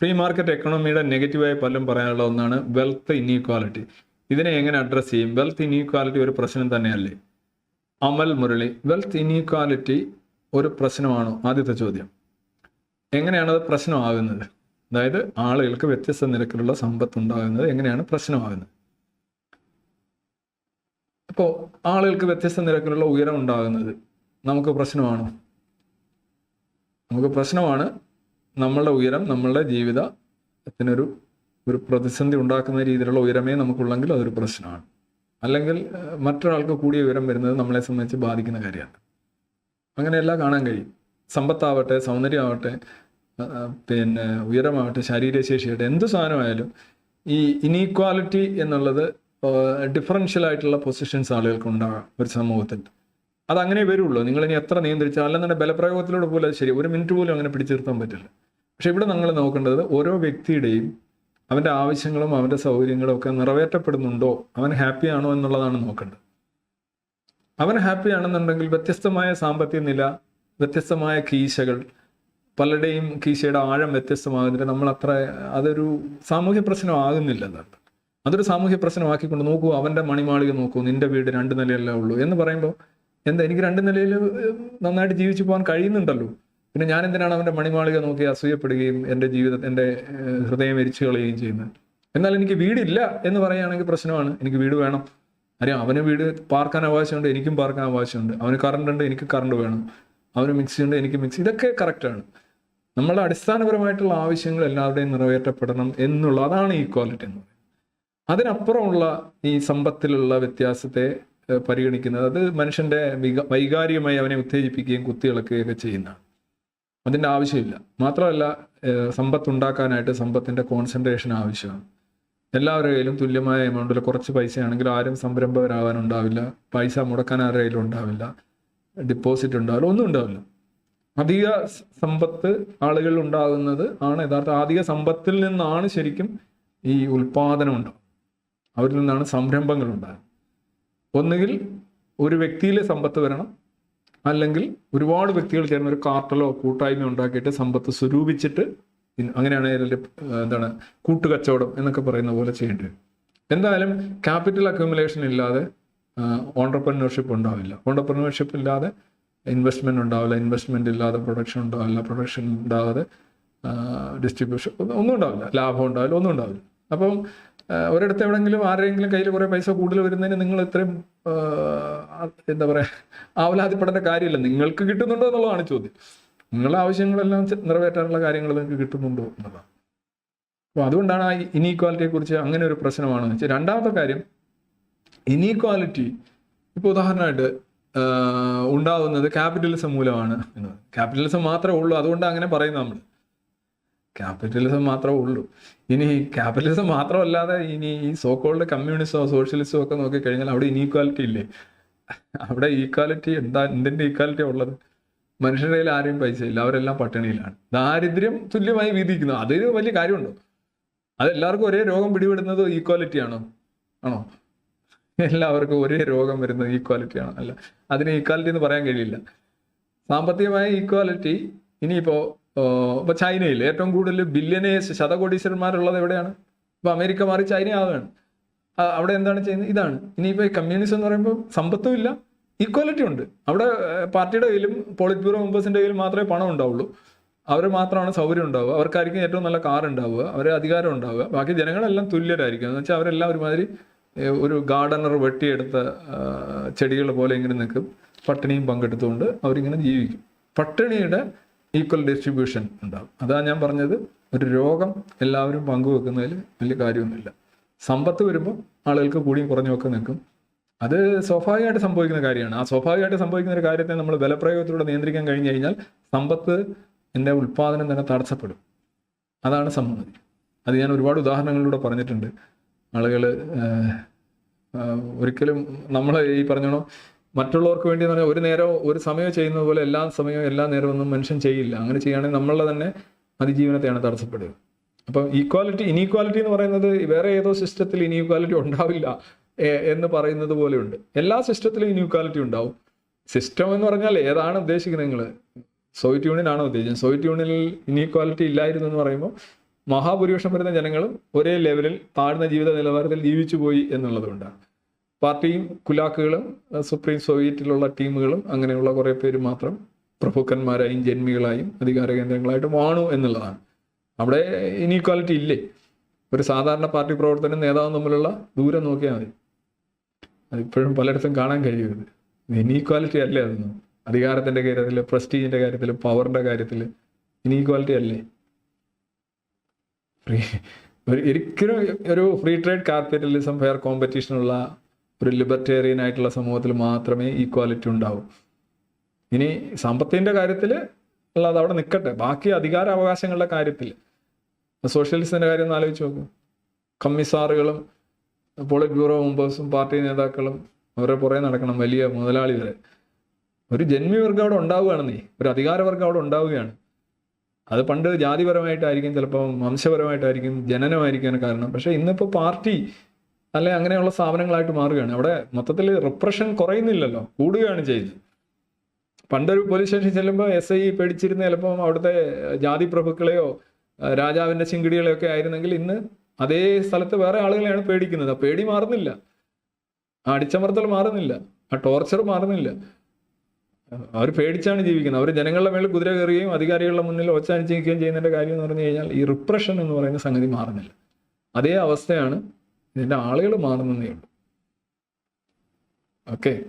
Free market എക്കണോമിയുടെ നെഗറ്റീവായി പലരും പറയാനുള്ള ഒന്നാണ് വെൽത്ത് ഇനീക്വാലിറ്റി ഇതിനെ എങ്ങനെ അഡ്രസ്സ് ചെയ്യും? വെൽത്ത് ഇനീക്വാലിറ്റി ഒരു പ്രശ്നം തന്നെയല്ലേ? അമൽ മുരളി വെൽത്ത് ഇനീക്വാലിറ്റി ഒരു പ്രശ്നമാണോ? ആദ്യത്തെ ചോദ്യം. എങ്ങനെയാണത് പ്രശ്നമാകുന്നത്? അതായത് ആളുകൾക്ക് വ്യത്യസ്ത നിരക്കിലുള്ള സമ്പത്ത് ഉണ്ടാകുന്നത് എങ്ങനെയാണ് പ്രശ്നമാകുന്നത്? അപ്പോൾ ആളുകൾക്ക് വ്യത്യസ്ത നിരക്കിലുള്ള ഉയരം ഉണ്ടാകുന്നത് നമുക്ക് പ്രശ്നമാണോ? നമുക്ക് പ്രശ്നമാണ് നമ്മളുടെ ഉയരം നമ്മളുടെ ജീവിതത്തിനൊരു ഒരു പ്രതിസന്ധി ഉണ്ടാക്കുന്ന രീതിയിലുള്ള ഉയരമേ നമുക്കുള്ളെങ്കിൽ അതൊരു പ്രശ്നമാണ്. അല്ലെങ്കിൽ മറ്റൊരാൾക്ക് കൂടിയ ഉയരം വരുന്നത് നമ്മളെ സംബന്ധിച്ച് ബാധിക്കുന്ന കാര്യമാണ്. അങ്ങനെയെല്ലാം കാണാൻ കഴിയും. സമ്പത്താവട്ടെ സൗന്ദര്യമാവട്ടെ പിന്നെ ഉയരമാവട്ടെ ശരീരശേഷിയാവട്ടെ എന്ത് സാധനമായാലും ഈ ഇനീക്വാലിറ്റി എന്നുള്ളത് ഡിഫറൻഷ്യൽ ആയിട്ടുള്ള പൊസിഷൻസ് ആളുകൾക്ക് ഉണ്ടാകാം ഒരു സമൂഹത്തിൽ. അതങ്ങനെ വരുള്ളൂ. നിങ്ങൾ ഇനി എത്ര നിയന്ത്രിച്ചാൽ നിങ്ങളുടെ ബലപ്രയോഗത്തിലൂടെ പോലും അത് ശരി. ഒരു മിനിറ്റ് പോലും അങ്ങനെ പിടിച്ചു നിർത്താൻ പറ്റില്ല. പക്ഷെ ഇവിടെ നമ്മൾ നോക്കേണ്ടത് ഓരോ വ്യക്തിയുടെയും അവന്റെ ആവശ്യങ്ങളും അവന്റെ സൗകര്യങ്ങളും ഒക്കെ നിറവേറ്റപ്പെടുന്നുണ്ടോ? അവൻ ഹാപ്പി ആണോ എന്നുള്ളതാണ് നോക്കേണ്ടത്. അവൻ ഹാപ്പി ആണെന്നുണ്ടെങ്കിൽ വ്യത്യസ്തമായ സാമ്പത്തിക നില വ്യത്യസ്തമായ കീശകൾ പലരുടെയും കീശയുടെ ആഴം വ്യത്യസ്തമാകുന്നില്ല. നമ്മൾ അത്ര അതൊരു സാമൂഹ്യ പ്രശ്നമാകുന്നില്ല എന്നാണ് അതൊരു സാമൂഹ്യ പ്രശ്നമാക്കിക്കൊണ്ട് നോക്കൂ അവന്റെ മണിമാളിക നോക്കൂ നിന്റെ വീട് രണ്ട് നിലയല്ലേ ഉള്ളൂ എന്ന് പറയുമ്പോൾ എന്താ എനിക്ക് രണ്ട് നിലയിൽ നന്നായിട്ട് ജീവിച്ചു പോകാൻ കഴിയുന്നുണ്ടല്ലോ. പിന്നെ ഞാൻ എന്തിനാണ് അവന്റെ മണിമാളിക നോക്കി അസൂയപ്പെടുകയും എന്റെ ജീവിതം എന്റെ ഹൃദയം എരിച്ചു കളയുകയും ചെയ്യുന്നത്? എന്നാൽ എനിക്ക് വീടില്ല എന്ന് പറയുകയാണെങ്കിൽ പ്രശ്നമാണ്. എനിക്ക് വീട് വേണം. അറിയാം അവന് വീട് പാർക്കാൻ അവകാശമുണ്ട് എനിക്കും പാർക്കാൻ അവകാശമുണ്ട് അവന് കറണ്ട് ഉണ്ട് എനിക്ക് കറണ്ട് വേണം. അവന് മിക്സി ഉണ്ട് എനിക്ക് മിക്സി ഇതൊക്കെ കറക്റ്റാണ് നമ്മളുടെ അടിസ്ഥാനപരമായിട്ടുള്ള ആവശ്യങ്ങൾ എല്ലാവരുടെയും നിറവേറ്റപ്പെടണം എന്നുള്ള അതാണ് ഈക്വാലിറ്റി എന്ന് പറയുന്നത്. അതിനപ്പുറമുള്ള ഈ സമ്പത്തിലുള്ള വ്യത്യാസത്തെ പരിഗണിക്കുന്നത്. അത് മനുഷ്യന്റെ വിക- വൈകാരികമായി അവനെ ഉത്തേജിപ്പിക്കുകയും കുത്തിയിളക്കുകയൊക്കെ ചെയ്യുന്നതാണ് അതിന്റെ ആവശ്യമില്ല. മാത്രമല്ല സമ്പത്ത് ഉണ്ടാക്കാനായിട്ട് സമ്പത്തിന്റെ കോൺസെൻട്രേഷൻ ആവശ്യമാണ്. എല്ലാവരുടെ കയ്യിലും തുല്യമായ എമൗണ്ടിൽ കുറച്ച് പൈസയാണെങ്കിൽ ആരും സംരംഭകരാകാൻ ഉണ്ടാവില്ല. പൈസ മുടക്കാൻ ആരുടെ കയ്യിലും ഉണ്ടാവില്ല. ഡിപ്പോസിറ്റ് ഉണ്ടാവില്ല. ഒന്നും ഉണ്ടാവില്ല. അധിക സമ്പത്ത് ആളുകളിൽ ഉണ്ടാകുന്നത് ആണ് യഥാർത്ഥ അധിക സമ്പത്തിൽ നിന്നാണ് ശരിക്കും ഈ ഉൽപാദനം ഉണ്ടാകും അവരിൽ നിന്നാണ് സംരംഭങ്ങൾ ഉണ്ടാകുന്നത് ഒന്നുകിൽ ഒരു വ്യക്തിയിലെ സമ്പത്ത് വരണം അല്ലെങ്കിൽ ഒരുപാട് വ്യക്തികൾ ചേർന്ന് ഒരു കാർട്ടലോ കൂട്ടായ്മ ഉണ്ടാക്കിയിട്ട് സമ്പത്ത് സ്വരൂപിച്ചിട്ട് അങ്ങനെയാണ് എന്താണ് കൂട്ടുകച്ചവടം എന്നൊക്കെ പറയുന്ന പോലെ ചെയ്യേണ്ടി വരും. എന്തായാലും ക്യാപിറ്റൽ അക്യുമുലേഷൻ ഇല്ലാതെ ഓണ്ടർപ്രനർഷിപ്പ് ഉണ്ടാവില്ല. ഓണ്ടർപ്രനർഷിപ്പ് ഇല്ലാതെ ഇൻവെസ്റ്റ്മെന്റ് ഉണ്ടാവില്ല ഇൻവെസ്റ്റ്മെന്റ് ഇല്ലാതെ പ്രൊഡക്ഷൻ ഉണ്ടാവില്ല പ്രൊഡക്ഷൻ ഉണ്ടാകാതെ ഡിസ്ട്രിബ്യൂഷൻ ഒന്നും ഉണ്ടാവില്ല ലാഭം ഉണ്ടാവില്ല ഒന്നും ഉണ്ടാവില്ല. അപ്പം ഒരിടത്ത് എവിടെങ്കിലും ആരെങ്കിലും കയ്യിൽ കുറേ പൈസ കൂടുതൽ വരുന്നതിന് നിങ്ങൾ ഇത്രയും എന്താ പറയുക ആവലാതിപ്പെടേണ്ട കാര്യമില്ല. നിങ്ങൾക്ക് കിട്ടുന്നുണ്ടോ എന്നുള്ളതാണ് ചോദ്യം. നിങ്ങളുടെ ആവശ്യങ്ങളെല്ലാം നിറവേറ്റാനുള്ള കാര്യങ്ങൾ നിങ്ങൾക്ക് കിട്ടുന്നുണ്ടോ എന്നുള്ളതാണ്. അപ്പോൾ അതുകൊണ്ടാണ് ആ ഇനീക്വാലിറ്റിയെ കുറിച്ച് അങ്ങനെ ഒരു പ്രശ്നമാണ്. വെച്ചാൽ രണ്ടാമത്തെ കാര്യം ഇനീക്വാലിറ്റി ഇപ്പോൾ ഉദാഹരണമായിട്ട് ഉണ്ടാവുന്നത് ക്യാപിറ്റലിസം മൂലമാണ് എന്ന് ക്യാപിറ്റലിസം മാത്രമേ ഉള്ളൂ. അതുകൊണ്ട് അങ്ങനെ പറയുന്നത് നമ്മൾ ക്യാപിറ്റലിസം മാത്രമേ ഉള്ളൂ. ഇനി ക്യാപിറ്റലിസം മാത്രമല്ലാതെ ഇനി ഈ സോക്കോൾഡ് കമ്മ്യൂണിസമോ സോഷ്യലിസമോ ഒക്കെ നോക്കിക്കഴിഞ്ഞാൽ അവിടെ ഇനീക്വാലിറ്റി ഇല്ലേ? അവിടെ ഈക്വാലിറ്റി എന്താ എന്തിന്റെ ഈക്വാലിറ്റി ഉള്ളത്? മനുഷ്യരുടെ കയ്യിൽ ആരെയും പൈസ ഇല്ല അവരെല്ലാം പട്ടിണിയിലാണ്. ദാരിദ്ര്യം തുല്യമായി വീതിക്കുന്നു. അതൊരു വലിയ കാര്യമുണ്ടോ? അതെല്ലാവർക്കും ഒരേ രോഗം പിടിപെടുന്നത് ഈക്വാലിറ്റി ആണോ? ആണോ? എല്ലാവർക്കും ഒരേ രോഗം വരുന്നത് ഈക്വാലിറ്റി ആണോ? അല്ല അതിന് ഈക്വാലിറ്റി എന്ന് പറയാൻ കഴിയില്ല. സാമ്പത്തികമായ ഈക്വാലിറ്റി ഇനിയിപ്പോ ഇപ്പൊ ചൈനയിൽ ഏറ്റവും കൂടുതൽ ബില്യനേഴ്സ് ശതകോടീശ്വരന്മാരുള്ളത് എവിടെയാണ്? ഇപ്പൊ അമേരിക്ക മാറി ചൈന ആവുകയാണ് അവിടെ എന്താണ് ചെയ്യുന്നത്? ഇതാണ്. ഇനിയിപ്പോ കമ്മ്യൂണിസം എന്ന് പറയുമ്പോൾ സമ്പത്തും ഇല്ല ഈക്വാലിറ്റി ഉണ്ട്. അവിടെ പാർട്ടിയുടെ കയ്യിലും പോളിറ്റ് ബ്യൂറോ മെമ്പേഴ്സിന്റെ കയ്യിൽ മാത്രമേ പണം ഉണ്ടാവുള്ളൂ. അവർ മാത്രമാണ് സൗകര്യം ഉണ്ടാവുക. അവർക്കായിരിക്കും ഏറ്റവും നല്ല കാർ ഉണ്ടാവുക. അവരെ അധികാരം ഉണ്ടാവുക. ബാക്കി ജനങ്ങളെല്ലാം തുല്യരായിരിക്കും. എന്ന് വെച്ചാൽ അവരെല്ലാം ഒരുമാതിരി ഒരു ഗാർഡനർ വെട്ടിയെടുത്ത ചെടികൾ പോലെ ഇങ്ങനെ നിൽക്കും. പട്ടിണിയും പങ്കെടുത്തുകൊണ്ട് അവരിങ്ങനെ ജീവിക്കും. പട്ടിണിയുടെ ഈക്വൽ ഡിസ്ട്രിബ്യൂഷൻ ഉണ്ടാകും അതാ ഞാൻ പറഞ്ഞത്. ഒരു രോഗം എല്ലാവരും പങ്കുവെക്കുന്നതിൽ വലിയ കാര്യമൊന്നുമില്ല. സമ്പത്ത് വരുമ്പോൾ ആളുകൾക്ക് കൂടിയും കുറഞ്ഞുമൊക്കെ നിൽക്കും. അത് സ്വാഭാവികമായിട്ട് സംഭവിക്കുന്ന കാര്യമാണ്. ആ സ്വാഭാവികമായിട്ട് സംഭവിക്കുന്ന ഒരു കാര്യത്തെ നമ്മൾ ബലപ്രയോഗത്തിലൂടെ നിയന്ത്രിക്കാൻ കഴിഞ്ഞു കഴിഞ്ഞാൽ സമ്പത്ത് എന്റെ ഉൽപ്പാദനം തന്നെ തടസ്സപ്പെടും. അതാണ് സമ്മതി അത് ഞാൻ ഒരുപാട് ഉദാഹരണങ്ങളിലൂടെ പറഞ്ഞിട്ടുണ്ട്. ആളുകൾ ഒരിക്കലും നമ്മൾ ഈ പറഞ്ഞോണോ മറ്റുള്ളവർക്ക് വേണ്ടി എന്ന് പറഞ്ഞാൽ ഒരു നേരം ഒരു സമയം ചെയ്യുന്നത് പോലെ എല്ലാ സമയവും എല്ലാ നേരവും ഒന്നും മനുഷ്യൻ ചെയ്യില്ല. അങ്ങനെ ചെയ്യുകയാണെങ്കിൽ നമ്മളുടെ തന്നെ അതിജീവനത്തെയാണ് തടസ്സപ്പെടുക. അപ്പം ഈക്വാലിറ്റി ഇനീക്വാലിറ്റി എന്ന് പറയുന്നത് വേറെ ഏതോ സിസ്റ്റത്തിൽ ഇനീക്വാലിറ്റി ഉണ്ടാവില്ല എന്ന് പറയുന്നത് പോലെയുണ്ട്. എല്ലാ സിസ്റ്റത്തിലും ഇനീക്വാലിറ്റി ഉണ്ടാവും. സിസ്റ്റം എന്ന് പറഞ്ഞാൽ ഏതാണ് ഉദ്ദേശിക്കുന്നത് നിങ്ങൾ? സോവിയറ്റ് യൂണിയൻ ആണോ ഉദ്ദേശിച്ചത്. സോവിയറ്റ് യൂണിയനിൽ ഇനീക്വാലിറ്റി ഇല്ലായിരുന്നു എന്ന് പറയുമ്പോൾ മഹാഭൂരിപക്ഷം വരുന്ന ജനങ്ങളും ഒരേ ലെവലിൽ താഴ്ന്ന ജീവിത നിലവാരത്തിൽ ജീവിച്ചു പോയി എന്നുള്ളതുകൊണ്ടാണ്. പാർട്ടിയും കുലാക്കുകളും സുപ്രീം സോവിയറ്റിലുള്ള ടീമുകളും അങ്ങനെയുള്ള കുറേ പേര് മാത്രം പ്രഭുക്കന്മാരായും ജന്മികളായും അധികാര കേന്ദ്രങ്ങളായിട്ടും വാണു എന്നുള്ളതാണ്. അവിടെ ഇനീക്വാലിറ്റി ഇല്ലേ? ഒരു സാധാരണ പാർട്ടി പ്രവർത്തനം നേതാവും തമ്മിലുള്ള ദൂരം നോക്കിയാൽ മതി. അതിപ്പോഴും പലയിടത്തും കാണാൻ കഴിയുന്നത് ഇനീക്വാലിറ്റി അല്ലേ അതൊന്നും? അധികാരത്തിന്റെ കാര്യത്തിൽ പ്രസ്റ്റീജിന്റെ കാര്യത്തിൽ പവറിന്റെ കാര്യത്തിൽ ഇനീക്വാലിറ്റി അല്ലേ? ഫ്രീ ഒരു ഒരിക്കലും ഒരു ഫ്രീ ട്രേഡ് കാർപ്പറ്റലിസം ഫെയർ കോമ്പറ്റീഷനുള്ള ഒരു ലിബർട്ടേറിയൻ ആയിട്ടുള്ള സമൂഹത്തിൽ മാത്രമേ ഈക്വാലിറ്റി ഉണ്ടാവൂ. ഇനി സമ്പത്തിന്റെ കാര്യത്തിൽ ഉള്ളത് അവിടെ നിൽക്കട്ടെ ബാക്കി അധികാര അവകാശങ്ങളുടെ കാര്യത്തിൽ. സോഷ്യലിസ്റ്റിന്റെ കാര്യം ഒന്ന് ആലോചിച്ച് നോക്കൂ. കമ്മിസാറുകളും പോളിറ്റ് ബ്യൂറോ മെമ്പേഴ്സും പാർട്ടി നേതാക്കളും അവരെ പുറകെ നടക്കണം വലിയ മുതലാളി വരെ. ഒരു ജന്മിവർഗം അവിടെ ഉണ്ടാവുകയാണെന്നേ. ഒരു അധികാരവർഗം അവിടെ ഉണ്ടാവുകയാണ്. അത് പണ്ട് ജാതിപരമായിട്ടായിരിക്കും ചിലപ്പോൾ വംശപരമായിട്ടായിരിക്കും ജനനമായിരിക്കാൻ കാരണം. പക്ഷേ ഇന്നിപ്പോൾ പാർട്ടി അല്ലെ അങ്ങനെയുള്ള സ്ഥാപനങ്ങളായിട്ട് മാറുകയാണ്. അവിടെ മൊത്തത്തിൽ റിപ്രഷൻ കുറയുന്നില്ലല്ലോ. കൂടുകയാണ് ചെയ്യുന്നത് പണ്ടൊരു പോലീസ് സ്റ്റേഷൻ ചെല്ലുമ്പോൾ എസ് ഐ പേടിച്ചിരുന്ന ചിലപ്പം അവിടുത്തെ ജാതി പ്രഭുക്കളെയോ രാജാവിന്റെ ചിങ്കിടികളെയോ ഒക്കെ ആയിരുന്നെങ്കിൽ ഇന്ന് അതേ സ്ഥലത്ത് വേറെ ആളുകളെയാണ് പേടിക്കുന്നത്. പേടി മാറുന്നില്ല. ആ അടിച്ചമർത്തൽ മാറുന്നില്ല. ആ ടോർച്ചർ മാറുന്നില്ല. അവർ പേടിച്ചാണ് ജീവിക്കുന്നത്. അവർ ജനങ്ങളുടെ മേളിൽ കുതിര കയറുകയും അധികാരികളുടെ മുന്നിൽ ഒച്ചാനിച്ചിരിക്കുകയും ചെയ്യുന്നതിന്റെ കാര്യം എന്ന് പറഞ്ഞു കഴിഞ്ഞാൽ ഈ റിപ്രഷൻ എന്ന് പറയുന്ന സംഗതി മാറുന്നില്ല. അതേ അവസ്ഥയാണ് ഇതിന്റെ ആളുകൾ മാറുന്നതേ ഉള്ളൂ. ഓക്കെ